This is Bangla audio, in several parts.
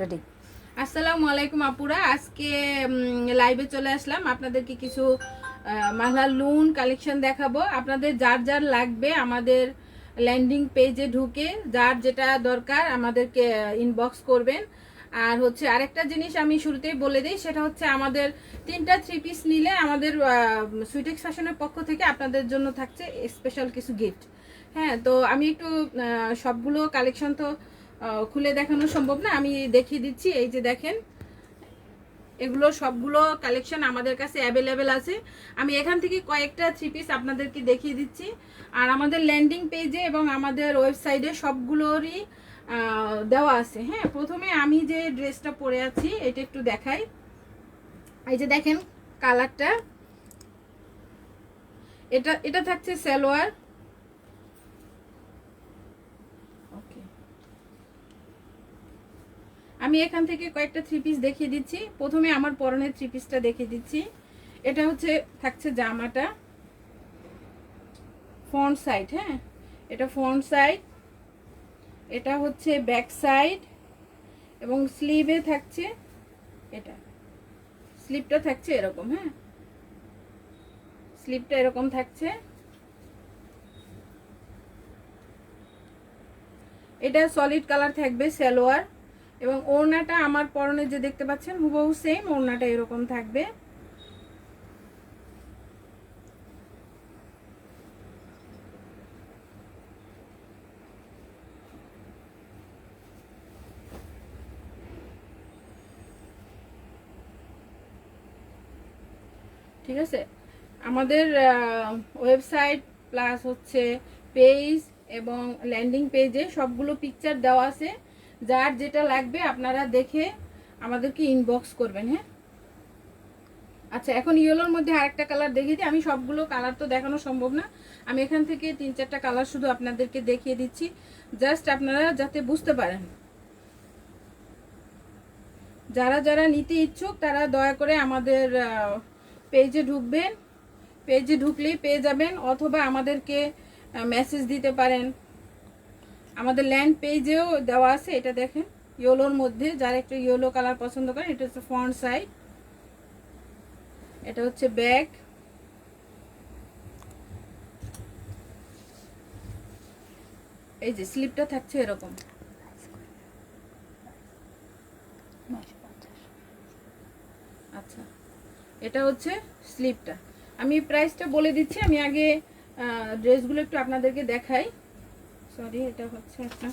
রেডি আসসালামু আলাইকুম আপুরা। আজকে লাইভে চলে আসলাম। আপনাদেরকে কিছু মাহলা লুন কালেকশন দেখাবো। আপনাদের যার যার লাগবে, আমাদের ল্যান্ডিং পেজে ঢুকে যার যেটা দরকার আমাদেরকে ইনবক্স করবেন। আর হচ্ছে আরেকটা জিনিস আমি শুরুতেই বলে দিই, সেটা হচ্ছে আমাদের তিনটা থ্রি পিস নিলে আমাদের সুইটেক্স ফ্যাশনের পক্ষ থেকে আপনাদের জন্য থাকছে স্পেশাল কিছু গিফট হ্যাঁ তো আমি একটু সবগুলো কালেকশন তো খুলে দেখানো সম্ভব না। আমি দেখিয়ে দিচ্ছি, এই যে দেখেন। এগুলো সবগুলো কালেকশন আমাদের কাছে অ্যাভেলেবেল আছে। আমি এখান থেকে কয়েকটা থ্রি পিস আপনাদেরকে দেখিয়ে দিচ্ছি। আর আমাদের ল্যান্ডিং পেজে এবং আমাদের ওয়েবসাইটে সবগুলোরই দেওয়া আছে। হ্যাঁ প্রথমে আমি যে ড্রেসটা পরে আছি, এটা একটু দেখাই। এই যে দেখেন কালারটা এটা এটা থাকছে সালোয়ার। আমি এখান থেকে কয়েকটা থ্রি পিস দেখিয়ে দিচ্ছি। প্রথমে আমার পরনের থ্রি পিসটা দেখিয়ে দিচ্ছি। এটা হচ্ছে, থাকছে জামাটা। ফ্রন্ট সাইড হ্যাঁ? এটা ফ্রন্ট সাইড এটা হচ্ছে ব্যাক সাইড এবং স্লিভে থাকছে এটা। স্লিপটা থাকছে এরকম হ্যাঁ? স্লিপটা এরকম থাকছে। এটা সলিড কালার থাকবে সালোয়ার। এবং ওড়নাটা আমার পরনে যে দেখতে পাচ্ছেন, হুবহু সেম ওড়নাটা এরকম থাকবে। ঠিক আছে? আমাদের ওয়েবসাইট প্লাস হচ্ছে পেজ এবং ল্যান্ডিং পেজে সবগুলো পিকচার দেওয়া আছে। যার যেটা লাগবে আপনারা দেখে আমাদেরকে ইনবক্স করবেন হ্যাঁ? আচ্ছা এখন ইয়েলোর মধ্যে আরেকটা কালার দেখিয়ে দিই। আমি সবগুলো কালার তো দেখানো সম্ভব না। আমি এখান থেকে তিন চারটা কালার শুধু আপনাদেরকে দেখিয়ে দিচ্ছি। জাস্ট আপনারা যাতে বুঝতে পারেন। যারা যারা নিতে ইচ্ছুক, তারা দয়া করে আমাদের পেজে ঢুকবেন। পেজে ঢুকলেই পেয়ে যাবেন। অথবা আমাদেরকে মেসেজ দিতে পারেন। আমাদের ল্যান্ড পেজেও দেওয়া আছে, এটা দেখেন। ইয়েলোর মধ্যে, যারা একটু ইয়েলো কালার পছন্দ করেন এটা হচ্ছে ফ্রন্ট সাইড এটা হচ্ছে ব্যাক এই যে স্লিপটা থাকছে এরকম। আচ্ছা এটা হচ্ছে স্লিপটা আমি প্রাইসটা বলে দিচ্ছি, আমি আগে ড্রেসগুলো একটু আপনাদেরকে দেখাই। সরি, এটা হচ্ছে একটা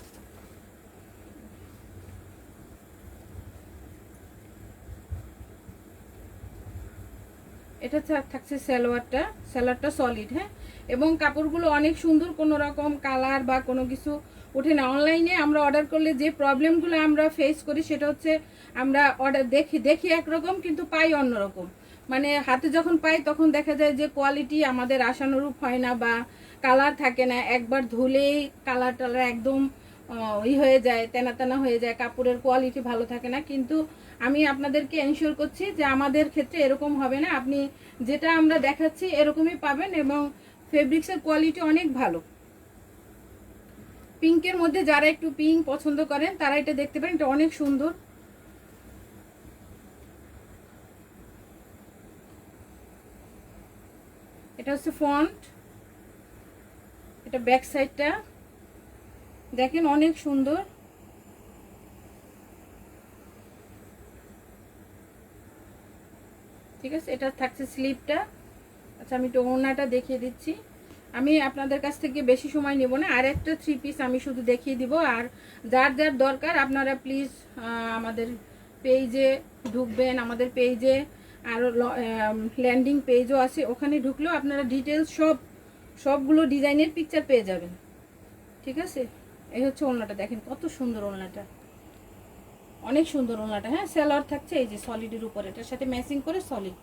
এটা থাকছে সালোয়ারটা। সালোয়ারটা সলিড হ্যাঁ? এবং কাপড়গুলো অনেক সুন্দর, কোনো রকম কালার বা কোনো কিছু ওঠে না। অনলাইনে আমরা অর্ডার করলে যে প্রবলেমগুলো আমরা ফেস করি, সেটা হচ্ছে আমরা অর্ডার দেখি দেখি একরকম, কিন্তু পাই অন্যরকম। মানে হাতে যখন পাই তখন দেখা যায় যে কোয়ালিটি আমাদের আশানুরূপ হয় না বা কালার থাকে না। একবার ধুলেই কালার টালার একদম ই হয়ে যায়, তেনা তেনা হয়ে যায়, কাপড়ের কোয়ালিটি ভালো থাকে না। কিন্তু আমি আপনাদেরকে এনশিওর করছি যে আমাদের ক্ষেত্রে এরকম হবে না। আপনি যেটা আমরা দেখাচ্ছি এরকমই পাবেন এবং ফেব্রিক্সের কোয়ালিটি অনেক ভালো। পিঙ্কের মধ্যে যারা একটু পিঙ্ক পছন্দ করেন, তারা এটা দেখতে পারেন, এটা অনেক সুন্দর। এটা হচ্ছে ফন্ট এটা ব্যাক সাইডটা। দেখেন অনেক সুন্দর। ঠিক আছে, এটা থাকছে স্লিপটা। আচ্ছা আমি একটু ওড়নাটা দেখিয়ে দিচ্ছি। আমি আপনাদের কাছ থেকে বেশি সময় নেব না। আর একটা থ্রি পিস আমি শুধু দেখিয়ে দিব। আর যার যার দরকার, আপনারা প্লিজ আমাদের পেজে ঢুকবেন, আমাদের পেজে আর ল্যান্ডিং পেজও আছে। ওখানে ঢুকলেও আপনারা ডিটেলস সব, সবগুলো ডিজাইনের পিকচার পেয়ে যাবেন। ঠিক আছে? এই হচ্ছে ওড়নাটা দেখেন কত সুন্দর ওড়নাটা অনেক সুন্দর ওড়নাটা হ্যাঁ সেলার থাকছে। এই যে সলিডের উপর। এটার সাথে ম্যাচিং করে সলিড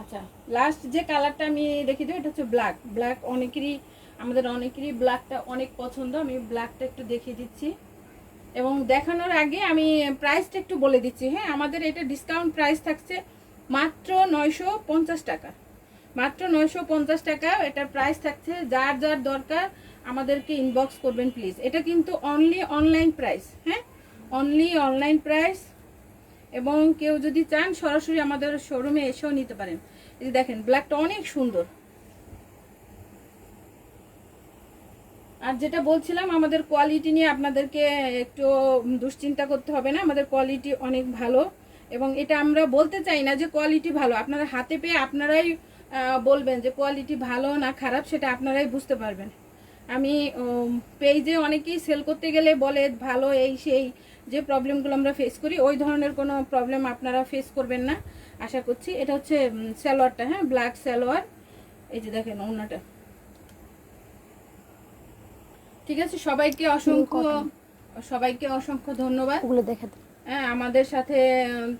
আচ্ছা লাস্ট যে কালারটা আমি দেখি দেবো, এটা হচ্ছে ব্ল্যাক ব্ল্যাক অনেকেরই, আমাদের অনেকেরই ব্ল্যাকটা অনেক পছন্দ। আমি ব্ল্যাকটা একটু দেখিয়ে দিচ্ছি। এবং দেখানোর আগে আমি প্রাইসটা একটু বলে দিচ্ছি। হ্যাঁ আমাদের এটা ডিসকাউন্ট প্রাইস থাকছে মাত্র নয়শো পঞ্চাশ টাকা। মাত্র নয়শো পঞ্চাশ টাকা, এটার প্রাইস থাকছে, যার যার দরকার আমাদেরকে ইনবক্স করবেন প্লিজ এটা কিন্তু অনলি অনলাইন প্রাইস হ্যাঁ? অনলি অনলাইন প্রাইস এবং কেউ যদি চান, সরাসরি আমাদের শোরুমে এসেও নিতে পারেন। এই যে দেখেন ব্ল্যাকটা অনেক সুন্দর। আর যেটা বলছিলাম, আমাদের কোয়ালিটি নিয়ে আপনাদেরকে একটু দুশ্চিন্তা করতে হবে না? আমাদের কোয়ালিটি অনেক ভালো। এবং এটা আমরা বলতে চাই না যে কোয়ালিটি ভালো। আপনারা হাতে পেয়ে আপনারাই বলবেন যে কোয়ালিটি ভালো না খারাপ সেটা আপনারাই বুঝতে পারবেন। আমি পেজে অনেকেই সেল করতে গেলে বলে ভালো এই সেই যে প্রবলেমগুলো আমরা ফেস করি ওই ধরনের কোনো প্রবলেম আপনারা ফেস করবেন না। আশা করছি এটা হচ্ছে উম, সালোয়ারটা হ্যাঁ? ব্ল্যাক সালোয়ার। এই যে দেখেন ওনাটা ঠিক আছে? সবাইকে অসংখ্য সবাইকে অসংখ্য ধন্যবাদ। ওগুলো দেখে আমাদের সাথে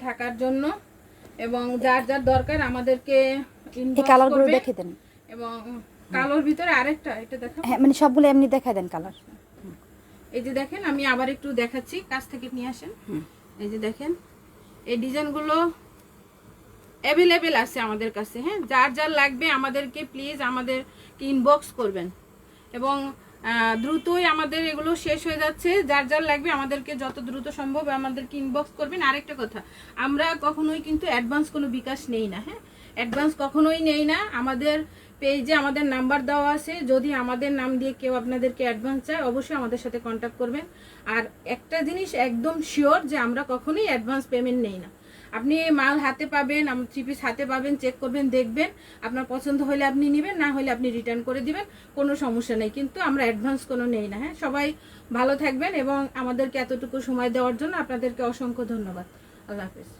থাকার জন্য এবং যার যার দরকার আমাদেরকে কালারগুলো দেখে দেন। এবং কালোর ভিতরে আরেকটা এটা দেখো হ্যাঁ মানে সবগুলো এমনি দেখা দেন কালার এই যে দেখেন আমি আবার একটু দেখাচ্ছি কাছ থেকে নিয়ে আসেন। হুম। এই যে দেখেন এই ডিজাইনগুলো অ্যাভেলেবেল আছে আমাদের কাছে হ্যাঁ? যার যার লাগবে আমাদেরকে প্লিজ আমাদেরকে ইনবক্স করবেন। এবং দ্রুতই আমাদের এগুলো শেষ হয়ে যাচ্ছে। যার যার লাগবে আমাদেরকে যত দ্রুত সম্ভব আমাদেরকে ইনবক্স করবেন। আরেকটা কথা, আমরা কখনোই কিন্তু অ্যাডভান্স কোনো বিকাশ নেই না হ্যাঁ? অ্যাডভান্স কখনোই নেই না। আমাদের পেজে আমাদের নাম্বার দেওয়া আছে। যদি আমাদের নাম দিয়ে কেউ আপনাদেরকে অ্যাডভান্স চায়, অবশ্যই আমাদের সাথে কন্ট্যাক্ট করবেন। আর একটা জিনিস একদম শিওর যে আমরা কখনোই অ্যাডভান্স পেমেন্ট নেই না। আপনি মাল হাতে পাবেন থ্রি পিস হাতে পাবেন চেক করবেন, দেখবেন। আপনার পছন্দ হলে আপনি নেবেন, না হলে আপনি রিটার্ন করে দিবেন, কোনো সমস্যা নেই। কিন্তু আমরা অ্যাডভান্স কোনো নেই না হ্যাঁ? সবাই ভালো থাকবেন এবং আমাদেরকে এতটুকু সময় দেওয়ার জন্য আপনাদেরকে অসংখ্য ধন্যবাদ। আল্লাহ হাফিজ।